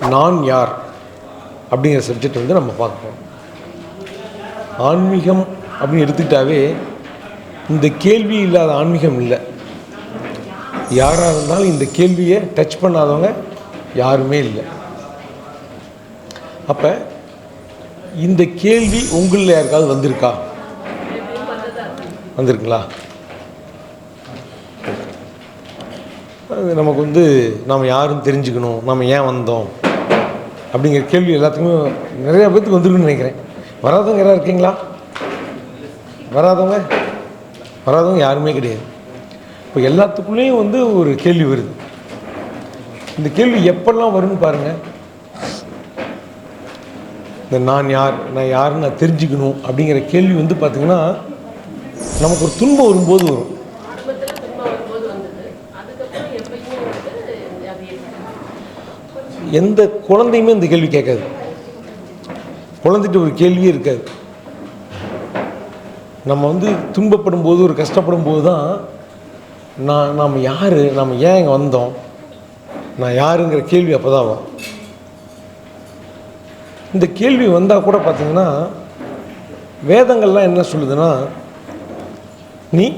நான் யார் அப்படிங்கிற சப்ஜெக்ட் வந்து நம்ம பார்ப்போம். ஆன்மீகம் அப்படின்னு எடுத்துக்கிட்டாவே இந்த கேள்வி இல்லாத ஆன்மீகம் இல்லை. யாராக இருந்தாலும் இந்த கேள்வியை டச் பண்ணாதவங்க யாருமே இல்லை. அப்போ இந்த கேள்வி உங்களில் யாருக்காவது வந்திருக்கா? வந்திருக்குங்களா? அது நமக்கு வந்து நாம் யாரும் தெரிஞ்சுக்கணும். நம்ம ஏன் வந்தோம்? அப்படிங்கிற கேள்வி எல்லாத்துக்குமே நிறைய பேத்துக்கு வந்துருக்குன்னு நினைக்கிறேன். வராதவங்க யாராவது இருக்கீங்களா? வராதவங்க? வராதவங்க யாருமே கிடையாது. இப்போ எல்லாத்துக்குள்ளேயும் வந்து ஒரு கேள்வி வருது. இந்த கேள்வி எப்பெல்லாம் வரும்னு பாருங்கள் இந்த நான் யார் நான் யாருன்னு நான் தெரிஞ்சுக்கணும் அப்படிங்கிற கேள்வி வந்து பார்த்திங்கன்னா நமக்கு ஒரு துன்பம் வரும்போது வரும் ஆரம்பத்துல துன்பம் வரும்போது வந்தது அதுக்கப்புறம் எப்பயுமே வந்து அது இருக்கு. எந்த குழந்தையுமே இந்த கேள்வி கேட்காது. குழந்தைகிட்ட ஒரு கேள்வியே இருக்காது. நம்ம வந்து துன்பப்படும் போது ஒரு கஷ்டப்படும் போது தான் நான் நாம் யார் நாம் ஏன் இங்கே வந்தோம்? நான் யாருங்கிற கேள்வி அப்போ தான் வரும். இந்த கேள்வி வந்தால் கூட பார்த்தீங்கன்னா வேதங்கள்லாம் என்ன சொல்லுதுன்னா நீ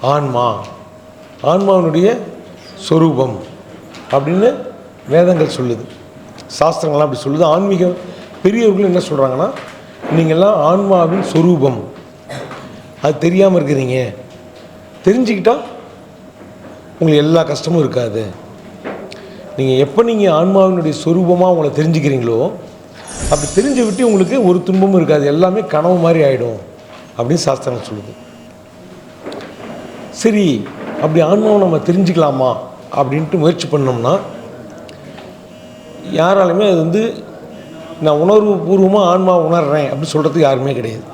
ஆன்மா. ஆன்மாவினுடைய சொரூபம். அப்படின்னு வேதங்கள் சொல்லுது. சாஸ்திரங்கள்லாம் அப்படி சொல்லுது. ஆன்மீகம் பெரியவர்கள் என்ன சொல்கிறாங்கன்னா நீங்கள்லாம் ஆன்மாவின் சொரூபம். அது தெரியாமல் இருக்கிறீங்க. தெரிஞ்சுக்கிட்டால் உங்களுக்கு எல்லா கஷ்டமும் இருக்காது. நீங்கள் எப்போ நீங்கள் ஆன்மாவினுடைய சொரூபமாக உங்களை தெரிஞ்சுக்கிறீங்களோ அப்படி தெரிஞ்சு விட்டு உங்களுக்கு ஒரு துன்பமும் இருக்காது. எல்லாமே கனவு மாதிரி ஆகிடும் அப்படின்னு சாஸ்திரங்கள் சொல்லுது. சரி அப்படி ஆன்மாவை நம்ம தெரிஞ்சுக்கலாமா அப்படின்ட்டு முயற்சி பண்ணோம்னா யாராலுமே அது வந்து நான் உணர்வு பூர்வமாக ஆன்மா உணர்றேன் அப்படின்னு சொல்கிறதுக்கு யாருமே கிடையாது.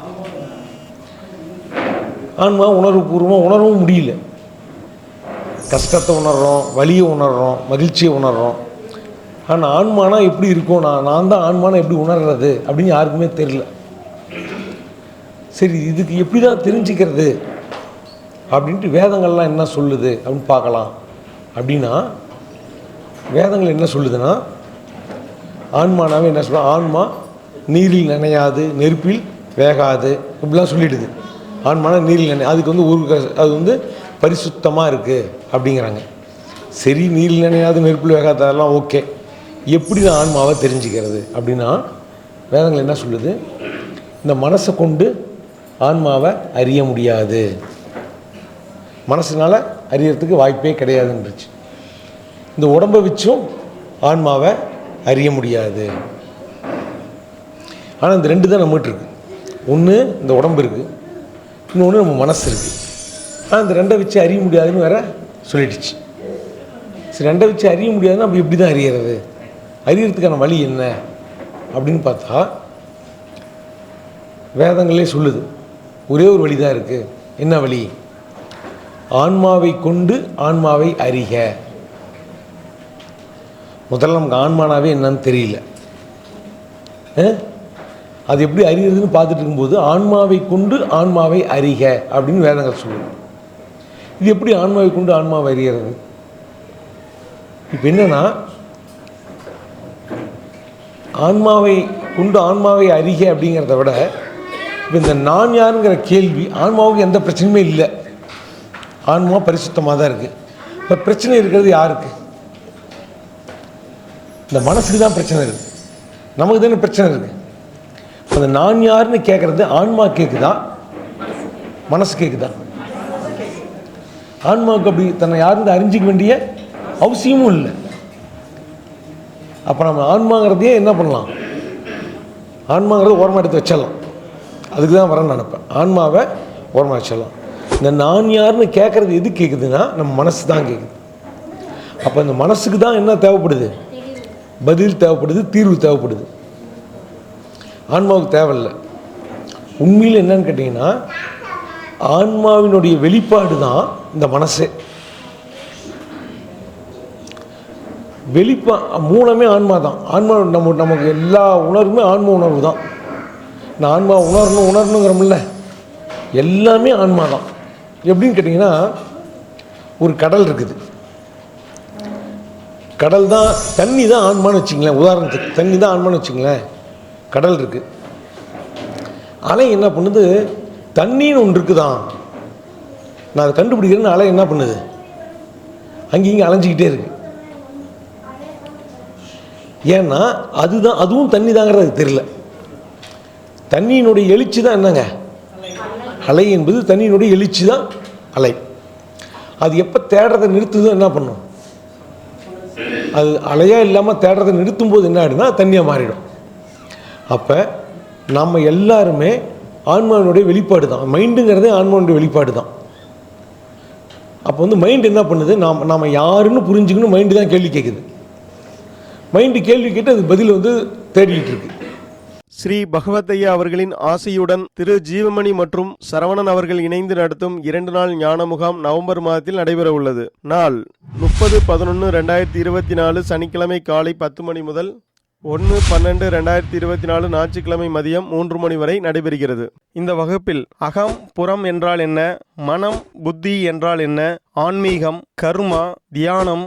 ஆன்மா உணர்வு பூர்வமாக உணரவும் முடியல. கஷ்டத்தை உணர்கிறோம் வலியை உணர்கிறோம் மகிழ்ச்சியை உணர்கிறோம் ஆனால் ஆன்மானா எப்படி இருக்கும்? நான் நான் தான் ஆன்மானா எப்படி உணர்றது அப்படின்னு யாருக்குமே தெரில சரி இதுக்கு எப்படி தான் தெரிஞ்சுக்கிறது? அப்படின்ட்டு வேதங்கள்லாம் என்ன சொல்லுது? அப்படின்னு பார்க்கலாம். அப்படின்னா வேதங்கள் என்ன சொல்லுதுன்னா ஆன்மானாவே என்ன சொல்கிறோம் ஆன்மா நீரில் நனையாது நெருப்பில் வேகாது. இப்படிலாம் சொல்லிடுது. ஆன்மானா நீரில் நினை அதுக்கு வந்து ஒரு அது வந்து பரிசுத்தமாக இருக்குது அப்படிங்கிறாங்க. சரி நீரில் நனையாது நெருப்பில் வேகாது அதெல்லாம் ஓகே. எப்படி நான் ஆன்மாவை தெரிஞ்சுக்கிறது அப்படின்னா வேதங்கள் என்ன சொல்லுது? இந்த மனசை கொண்டு ஆன்மாவை அறிய முடியாது. மனசினால் அறியறதுக்கு வாய்ப்பே கிடையாதுன்றுச்சு. இந்த உடம்பை வச்சும் ஆன்மாவை அறிய முடியாது. ஆனால் இந்த ரெண்டு தான் நம்மகிட்ட இருக்குது ஒன்று இந்த உடம்பு இருக்குது இன்னொன்று நம்ம மனசு இருக்குது ஆனால் இந்த ரெண்டை வச்சு அறிய முடியாதுன்னு வேற சொல்லிடுச்சு. சரி ரெண்டை வச்சு அறிய முடியாதுன்னா அப்போ எப்படி தான் அறியறது? அறியறதுக்கான வழி என்ன? அப்படின்னு பார்த்தா வேதங்களே சொல்லுது. ஒரே ஒரு வழி தான் இருக்குது என்ன வழி? ஆன்மாவை கொண்டு ஆன்மாவை அறிக. முதல்ல நமக்கு ஆன்மானாவே என்னன்னு தெரியல. அது எப்படி அறிகிறதுன்னு பார்த்துட்டு இருக்கும்போது ஆன்மாவை கொண்டு ஆன்மாவை அறிக அப்படின்னு வேதங்கள் சொல்லுவோம் இது எப்படி ஆன்மாவை கொண்டு ஆன்மாவை அறிகிறது? இப்போ என்னன்னா ஆன்மாவை கொண்டு ஆன்மாவை அறிக அப்படிங்கிறத விட இப்போ இந்த நான் யாருங்கிற கேள்வி ஆன்மாவுக்கு எந்த பிரச்சனையுமே இல்லை. ஆன்மா பரிசுத்தமாக தான் இருக்குது இப்போ பிரச்சனை இருக்கிறது யாருக்கு? இந்த மனசுக்கு தான் பிரச்சனை இருக்குது நமக்கு தானே பிரச்சனை இருக்குது அந்த நான் யாருன்னு கேட்குறது ஆன்மா கேட்குதா மனசு கேட்குதா ஆன்மாவுக்கு அப்படி தன்னை யாருன்னு அறிஞ்சிக்க வேண்டிய அவசியமும் இல்லை. அப்போ நம்ம ஆன்மாங்கிறதையே என்ன பண்ணலாம்? ஆன்மாங்கிறது ஓரமாக எடுத்து வச்சிடலாம். அதுக்கு தான் வரேன்னு நினைப்பேன். ஆன்மாவை ஓரமாக வச்சிடலாம். இந்த நான் யாருன்னு கேட்குறது எது கேட்குதுன்னா நம்ம மனசு தான் கேட்குது அப்போ இந்த மனசுக்கு தான் என்ன தேவைப்படுது? பதில் தேவைப்படுது தீர்வு தேவைப்படுது. ஆன்மாவுக்கு தேவையில்லை. உண்மையில் என்னன்னு கேட்டிங்கன்னா ஆன்மாவினுடைய வெளிப்பாடு தான் இந்த மனசே. வெளிப்பா மூலமே ஆன்மா தான் ஆன்மா நம்ம நமக்கு எல்லா உணர்வுமே ஆன்ம உணர்வு தான் நான் ஆன்மா உணரணும் உணரணுங்கிறோம்ல. எல்லாமே ஆன்மா தான் எப்படின்னு கேட்டிங்கன்னா ஒரு கடல் இருக்குது. கடல் தான் தண்ணி தான் ஆன்மான்னு வச்சுங்களேன் உதாரணத்துக்கு தண்ணி தான் ஆன்மான்னு வச்சுங்களேன் கடல் இருக்குது அலை என்ன பண்ணுது? தண்ணின்னு ஒன்று இருக்குதான். நான் அதை கண்டுபிடிக்கிறேன்னு அலை என்ன பண்ணுது? அங்கேயும் இங்கே அலைஞ்சிக்கிட்டே இருக்கு. ஏன்னா அதுதான் அதுவும் தண்ணி தாங்கிறது தெரியல. தண்ணியினுடைய எழுச்சி தான் என்னங்க? அலை என்பது தண்ணியினுடைய எழுச்சி தான் அலை. அது எப்போ தேடுறதை நிறுத்துதோ என்ன பண்ணும்? அது அலையாக இல்லாமல் தேடுறதை நிறுத்தும் போது என்ன ஆகிடும்னா தண்ணியாக மாறிடும். அப்போ நம்ம எல்லாருமே ஆன்மாவினுடைய வெளிப்பாடு தான் மைண்டுங்கிறதே ஆன்மாவினுடைய வெளிப்பாடு தான் அப்போ வந்து மைண்ட் என்ன பண்ணுது? நாம் நாம் யாருன்னு புரிஞ்சுக்கணும் மைண்டு தான் கேள்வி கேட்குது மைண்டு கேள்வி கேட்டு அது பதில் வந்து தேடிக்கிட்டு இருக்கு. ஸ்ரீ பகவத்தையா அவர்களின் ஆசையுடன் திரு ஜீவமணி மற்றும் சரவணன் அவர்கள் இணைந்து நடத்தும் இரண்டு நாள் ஞான முகாம் நவம்பர் மாதத்தில் நடைபெற உள்ளது. நாள் முப்பது பதினொன்று ரெண்டாயிரத்தி இருபத்தி நாலு சனிக்கிழமை காலை பத்து மணி முதல் ஒன்று பன்னெண்டு ரெண்டாயிரத்தி இருபத்தி நாலு ஞாயிற்றுக்கிழமை மதியம் மூன்று மணி வரை நடைபெறுகிறது. இந்த வகுப்பில் அகம் புறம் என்றால் என்ன மனம் புத்தி என்றால் என்ன ஆன்மீகம் கர்மா தியானம்